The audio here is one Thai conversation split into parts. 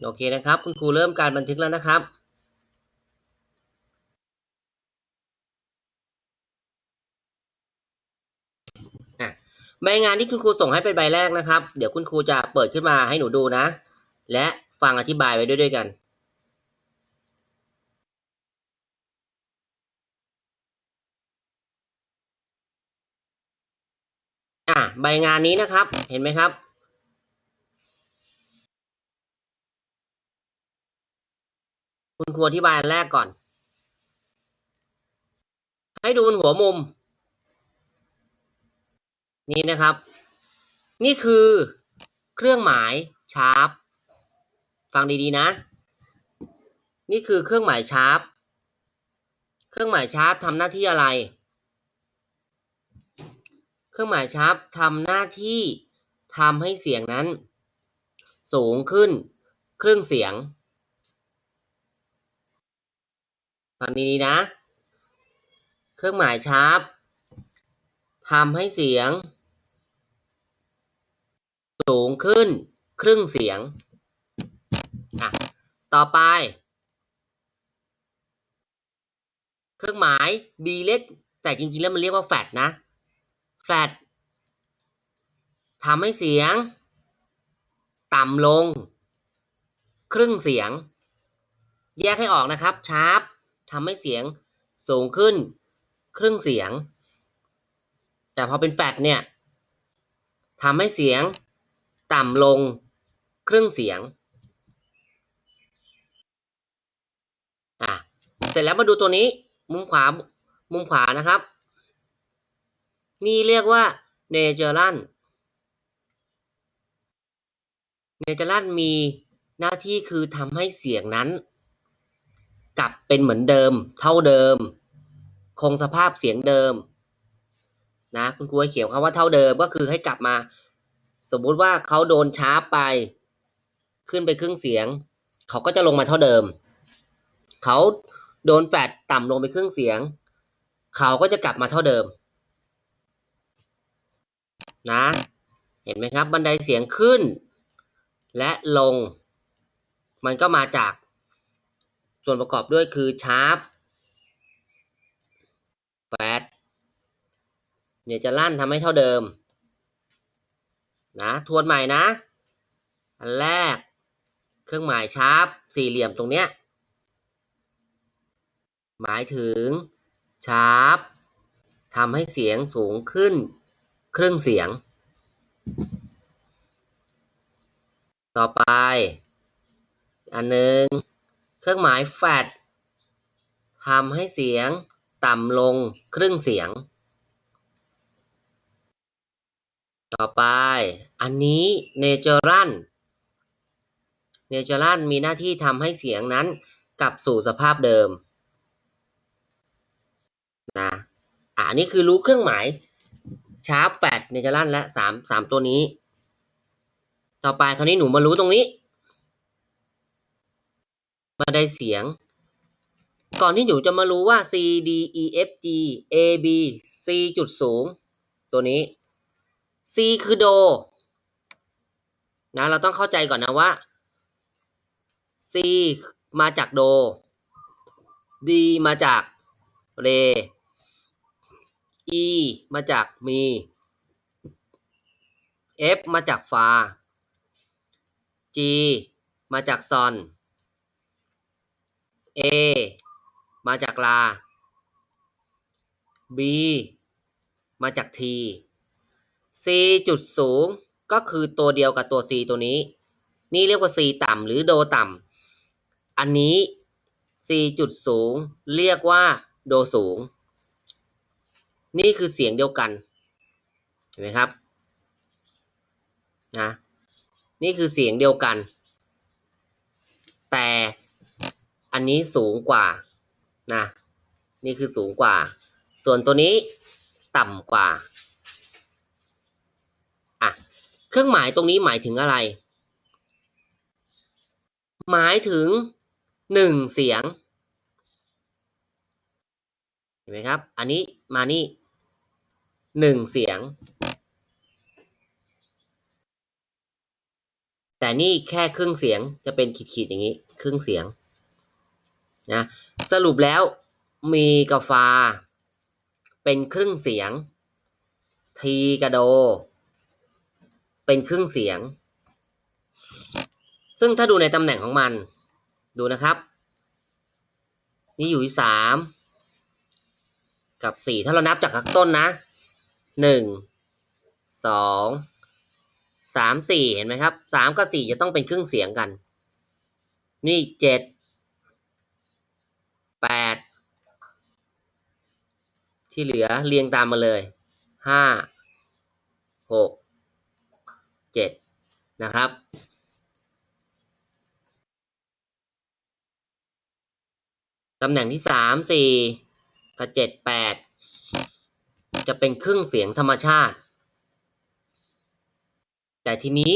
โอเคนะครับ คุณครูเริ่มการบันทึกแล้วนะครับอะใบงานที่คุณครูส่งให้เป็นใบแรกนะครับ เดี๋ยวคุณครูจะเปิดขึ้นมาให้หนูดูนะ และฟังอธิบายไปด้วยด้วยกันอะใบงานนี้นะครับ เห็นไหมครับ คุณครูอธิบายแรกก่อน ให้ดูบนหัวมุม นี่นะครับ นี่คือเครื่องหมายชาร์ปฟังดีๆนะ นี่คือเครื่องหมายชาร์ปเครื่องหมายชาร์ปทำหน้าที่อะไร เครื่องหมายชาร์ปทำหน้าที่ทำให้เสียงนั้น สูงขึ้นครึ่งเสียง ฟังดีๆนะ เครื่องหมายชาร์ปทำให้เสียง สูงขึ้นครึ่งเสียงอะต่อไป เครื่องหมาย b เล็ก แต่จริงๆ แล้วมันเรียกว่าแฟลตนะ แฟลตทำให้เสียง ต่ำลง ครึ่งเสียง แยกให้ออกนะครับ ชาร์ป ทำให้เสียงสูงขึ้นครึ่งเสียง แต่พอเป็นแฟลตเนี่ยทำให้เสียงต่ำลงครึ่งเสียงอะเสร็จแล้วมาดูตัวนี้มุมขวามุมขวานะครับ นี่เรียกว่าเนเจอรันเนเจอรันมีหน้าที่คือทำให้เสียงนั้น กลับเป็นเหมือนเดิม เท่าเดิม คงสภาพเสียงเดิม นะคุณครูให้เขียนคำว่าเท่าเดิมก็คือให้กลับมา สมมุติว่าเขาโดนช้าไป ขึ้นไปครึ่งเสียง เขาก็จะลงมาเท่าเดิม เขาโดนแฟดต่ำลงไปครึ่งเสียง เขาก็จะกลับมาเท่าเดิม นะ เห็นไหมครับ บันไดเสียงขึ้น และลง มันก็มาจาก ส่วนประกอบด้วยคือชาร์ปแฟดเนี่ยจะลั่นทำให้เท่าเดิม นะ ทวนใหม่นะ อันแรก เครื่องหมายชาร์ปสี่เหลี่ยมตรงเนี้ย หมายถึงชาร์ปทำให้เสียงสูงขึ้น ครึ่งเสียง ต่อไป อันหนึ่ง เครื่องหมายแฟดทำให้เสียงต่ำลงครึ่งเสียง ต่อไป อันนี้เนเจอรันเนเจอรันมีหน้าที่ทำให้เสียงนั้นกลับสู่สภาพเดิมนะอ่านี่คือรู้เครื่องหมายชาร์ปแปดเนเจอรันและสามสามตัวนี้ ต่อไปคราวนี้หนูมารู้ตรงนี้ มาได้เสียง ก่อนที่หนูจะมารู้ว่า C D E F G A B C จุดสูง ตัวนี้ C คือโด นะ เราต้องเข้าใจก่อนนะว่า C มาจากโด D มาจากเร E มาจากมี F มาจากฟา G มาจากซอน A มาจากลา B มาจาก T C จุดสูงก็คือตัวเดียวกับตัว C ตัวนี้ นี่เรียกว่า C ต่ำหรือโดต่ำ อันนี้ C จุดสูงเรียกว่าโดสูง นี่คือเสียงเดียวกัน เห็นไหมครับ นะ นี่คือเสียงเดียวกัน แต่ นนี้สูงกว่านะนี่คือสูงกว่า ส่วนตัวนี้ต่ำกว่าอะเครื่องหมายตรงนี้หมายถึงอะไร หมายถึงหนึ่งเสียงเห็นไหมครับ อันนี้มานี่หนึ่งเสียง แต่นี่แค่ครึ่งเสียงจะเป็นขีดๆอย่างนี้ ครึ่งเสียง นะสรุปแล้วมีกาฟา เป็นครึ่งเสียง ทีกระโด เป็นครึ่งเสียง ซึ่งถ้าดูในตำแหน่งของมันดูนะครับ นี่อยู่ที่สามกับสี่ถ้าเรานับจากข้างต้นนะหนึ่งสองสามสี่เห็นไหมครับสามกับสี่จะต้องเป็นครึ่งเสียงกัน นี่เจ็ดแปด ที่เหลือเรียงตามมาเลยห้าหกเจ็ดนะครับตำแหน่งที่สามสี่กับเจ็ดแปดจะเป็นครึ่งเสียงธรรมชาติ แต่ทีนี้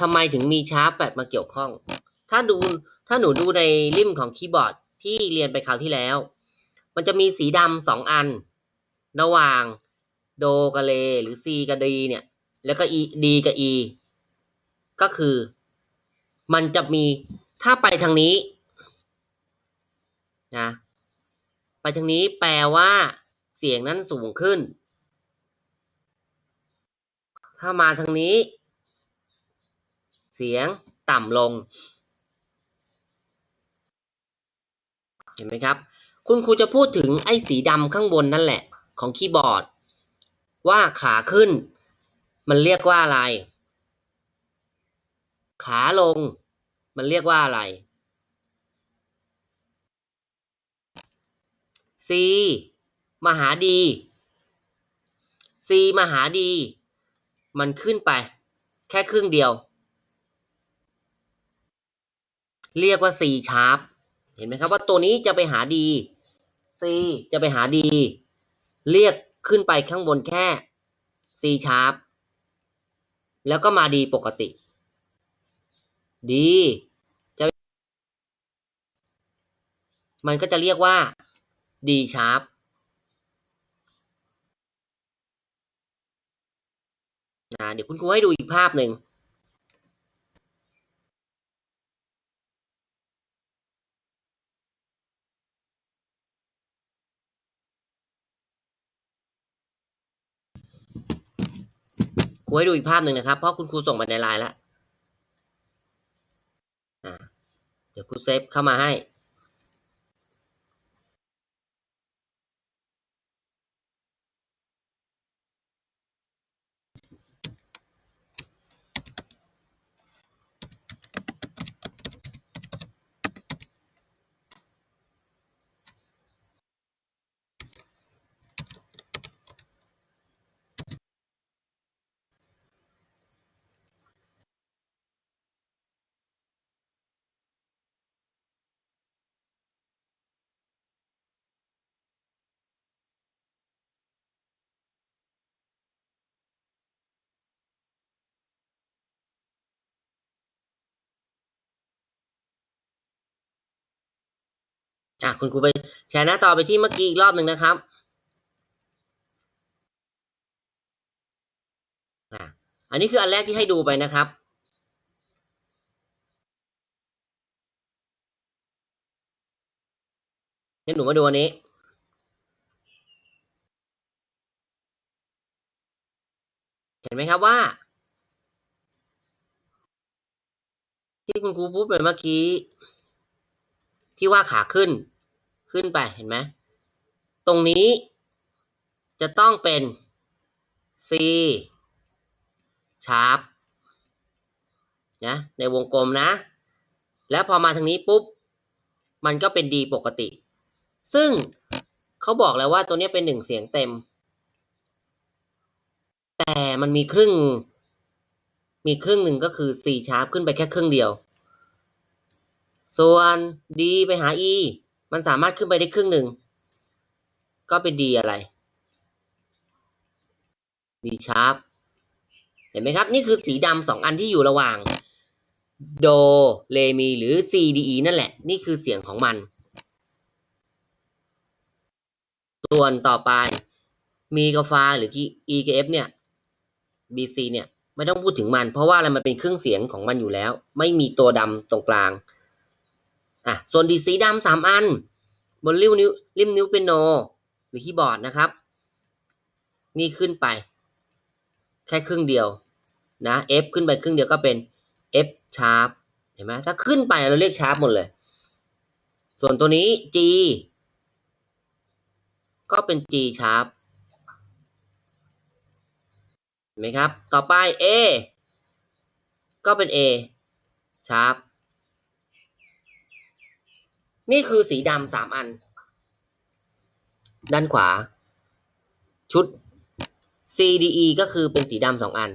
ทำไมถึงมีชาร์ปแปดมาเกี่ยวข้อง ถ้าดูถ้าหนูดูในริมของคีย์บอร์ดที่เรียนไปคราวที่แล้ว มันจะมีสีดำสองอัน ระหว่างโดกับเลหรือ C กับ D เนี่ย แล้วก็ E D กับ E ก็คือ มันจะมีถ้าไปทางนี้นะไปทางนี้แปลว่า เสียงนั้นสูงขึ้น ถ้ามาทางนี้ เสียงต่ำลง เห็นไหมครับ คุณครูจะพูดถึงไอ้สีดำข้างบนนั่นแหละ ของคีย์บอร์ด ว่าขาขึ้น มันเรียกว่าอะไร ขาลง มันเรียกว่าอะไร C มหาดี C มหาดี มันขึ้นไป แค่ครึ่งเดียว เรียกว่า C sharp เห็นไหมครับว่าตัวนี้จะไปหาดี C จะไปหาดีเรียกขึ้นไปข้างบนแค่ C sharp แล้วก็มาดีปกติดีจะ มันก็จะเรียกว่า D sharp นะเดี๋ยวคุณครูให้ดูอีกภาพหนึ่ง ค รูให้ดูอีกภาพหนึ่งนะครับ เพราะคุณครูส่งมาในไลน์แล้วเดี๋ยวครูเซฟเข้ามาให้ อะคุณครูไปแชร์หน้าต่อไปที่เมื่อกี้อีกรอบหนึ่งนะครับอะอันนี้คืออันแรกที่ให้ดูไปนะครับงั้นหนูมาดูอันนี้เห็นไหมครับว่า ที่คุณครูพูดไปเมื่อกี้ ที่ว่าขาขึ้นขึ้นไปเห็นไหมตรงนี้จะต้องเป็น C sharp นะในวงกลมนะ แล้วพอมาทางนี้ปุ๊บ มันก็เป็น D ปกติ ซึ่งเขาบอกแล้วว่าตัวนี้เป็นหนึ่งเสียงเต็ม แต่มันมีครึ่ง มีครึ่งหนึ่งก็คือ C sharp ขึ้นไปแค่ครึ่งเดียว ส่วน D ไปหา E มันสามารถขึ้นไปได้ครึ่งหนึ่ง ก็เป็น D อะไร D sharp เห็นไหมครับ นี่คือสีดำสองอันที่อยู่ระหว่างโดเรมีหรือ C D E นั่นแหละ นี่คือเสียงของมัน ส่วนต่อไป มีกับฟาหรือ E กับ F เนี่ย B C เนี่ย ไม่ต้องพูดถึงมัน เพราะว่าอะไรมันเป็นเครื่องเสียงของมันอยู่แล้ว ไม่มีตัวดำตรงกลาง อะส่วนดีสีดำสามอัน บนริมนิ้วริมนิ้วเป็นโนหรือคีย์บอร์ดนะครับ นี่ขึ้นไป แค่ครึ่งเดียวนะ F ขึ้นไปครึ่งเดียวก็เป็น F sharp เห็นไหมถ้าขึ้นไปเราเรียก sharp หมดเลย ส่วนตัวนี้ G ก็เป็น G sharp เห็นไหมครับ ต่อไป A ก็เป็น A sharp นี่คือสีดำสามอัน ด้านขวา ชุด C D E ก็คือเป็นสีดำสองอัน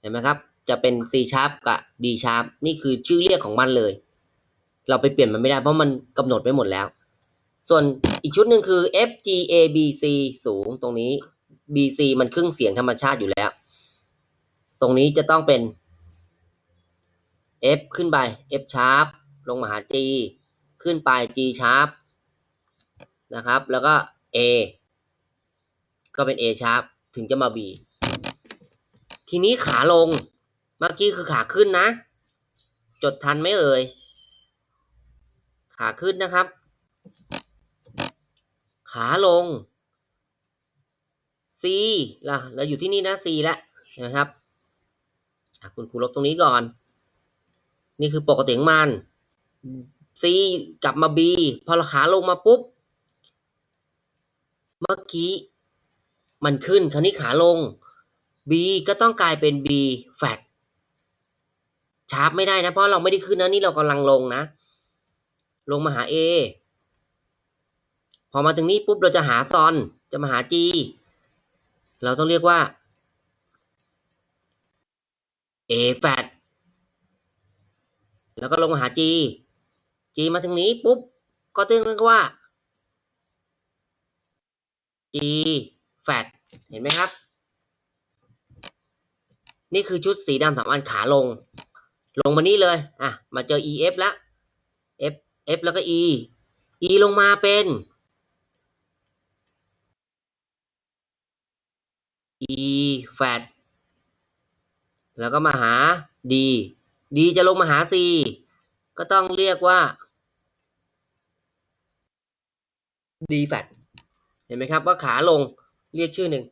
เห็นไหมครับ จะเป็น C sharp กับ D sharp นี่คือชื่อเรียกของมันเลย เราไปเปลี่ยนมันไม่ได้เพราะมันกำหนดไว้หมดแล้ว ส่วนอีกชุดหนึ่งคือ F G A B C สูงตรงนี้ B C มันครึ่งเสียงธรรมชาติอยู่แล้ว ตรงนี้จะต้องเป็น F ขึ้นไป F sharp ลงมาหา G ขึ้นไป G sharp นะครับ แล้วก็ A ก็เป็น A sharp ถึงจะมา B ทีนี้ขาลง เมื่อกี้คือขาขึ้นนะ จดทันไหมเอ่ย ขาขึ้นนะครับ ขาลง C ล่ะเราอยู่ที่นี่นะ C แล้วนะครับคุณครูลบตรงนี้ก่อน นี่คือปกติของมัน C กลับมา B พอราขาลงมาปุ๊บ เมื่อกี้มันขึ้นคราวนี้ขาลง B ก็ต้องกลายเป็น B flat ชาร์ปไม่ได้นะ เพราะเราไม่ได้ขึ้นนะนี่เรากำลังลงนะ ลงมาหา A พอมาถึงนี้ปุ๊บเราจะหาซอนจะมาหา G เราต้องเรียกว่า A flat แล้วก็ลงมาหา G G มาถึงนี้ปุ๊บก็ต้งเรียกว่า G flat เห็นไหมครับ นี่คือชุดสีดำสามอันขาลง ลงมานี่เลย อะ มาเจอ E F แล้ว F F แล้วก็ E E ลงมาเป็น E flat แล้วก็มาหา D D จะลงมาหา C ก็ต้องเรียกว่า D f a t เห็นไหมครับว่าขาลงเรียกชื่อหนึ่ง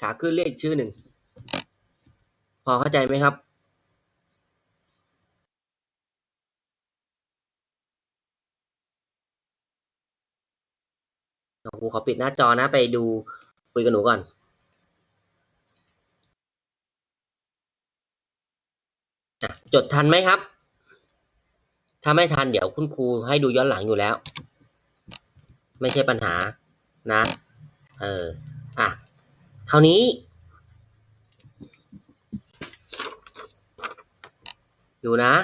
ขาขึ้นเรียกชื่อหนึ่ง พอเข้าใจไหมครับ ครูขอปิดหน้าจอนะไปดูคุยกับหนูก่อนจดทันไหมครับ ถ้าไม่ทันเดี๋ยวคุณครูให้ดูย้อนหลังอยู่แล้ว ไม่ใช่ปัญหานะ เออ อะ คราวนี้ อยู่นะ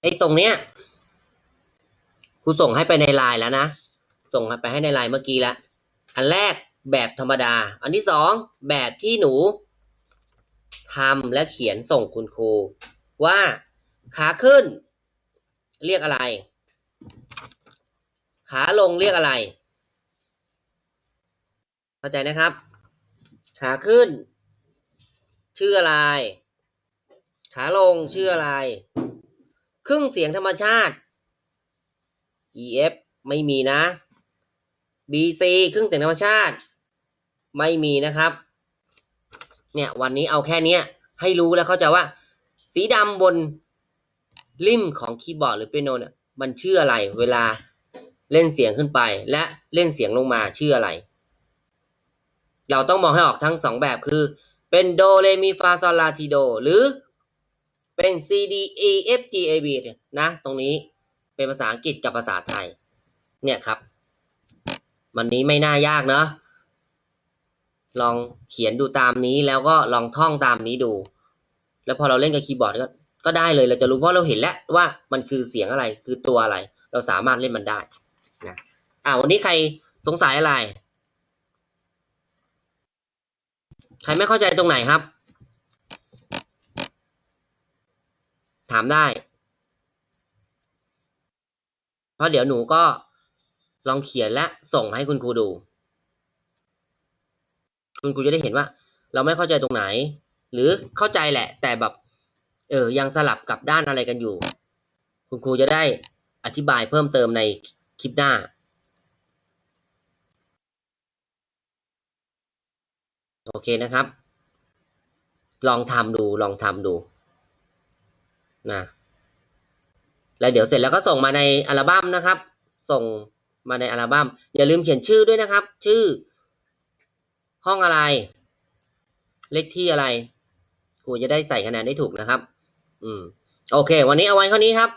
ไอ้ตรงเนี้ยครูส่งให้ไปในไลน์แล้วนะ ส่งไปให้ในไลน์เมื่อกี้แล้ว อันแรกแบบธรรมดา อันที่สองแบบที่หนูทำและเขียนส่งคุณครู ว่าขาขึ้น เรียกอะไร ขาลงเรียกอะไร เข้าใจนะครับ ขาขึ้น ชื่ออะไร ขาลงชื่ออะไร ครึ่งเสียงธรรมชาติ EF ไม่มีนะ BC ครึ่งเสียงธรรมชาติ ไม่มีนะครับ เนี่ยวันนี้เอาแค่นี้ให้รู้แล้วเข้าใจว่า สีดำบนริมของคีย์บอร์ดหรือเปียโนเนี่ยมันชื่ออะไรเวลาเล่นเสียงขึ้นไป และเล่นเสียงลงมาชื่ออะไร เราต้องมองให้ออกทั้งสองแบบคือ เป็นโดเรมีฟาซอลลาทีโดหรือเป็น C D E F G A B เนี่ยนะ ตรงนี้เป็นภาษาอังกฤษกับภาษาไทย เนี่ยครับ วันนี้ไม่น่ายากเนาะลองเขียนดูตามนี้แล้วก็ลองท่องตามนี้ดู แล้วพอเราเล่นกับคีย์บอร์ดก็ก็ได้เลยเราจะรู้เพราะเราเห็นแล้วว่ามันคือเสียงอะไรคือตัวอะไร เราสามารถเล่นมันได้นะอ่าวันนี้ใครสงสัยอะไร ใครไม่เข้าใจตรงไหนครับ ถามได้เพราะเดี๋ยวหนูก็ลองเขียนและส่งให้คุณครูดู คุณครูจะได้เห็นว่า เราไม่เข้าใจตรงไหน หรือเข้าใจแหละ แต่แบบ เออยังสลับกับด้านอะไรกันอยู่ คุณครูจะได้อธิบายเพิ่มเติมในคลิปหน้าโอเคนะครับ ลองทำดูลองทำดูนะแล้วเดี๋ยวเสร็จแล้วก็ส่งมาในอัลบั้มนะครับ ส่งมาในอัลบั้มอย่าลืมเขียนชื่อด้วยนะครับ ชื่อ ห้องอะไร เลขที่อะไร ครูจะได้ใส่คะแนนได้ถูกนะครับ อืม โอเค วันนี้เอาไว้เท่านี้ครับ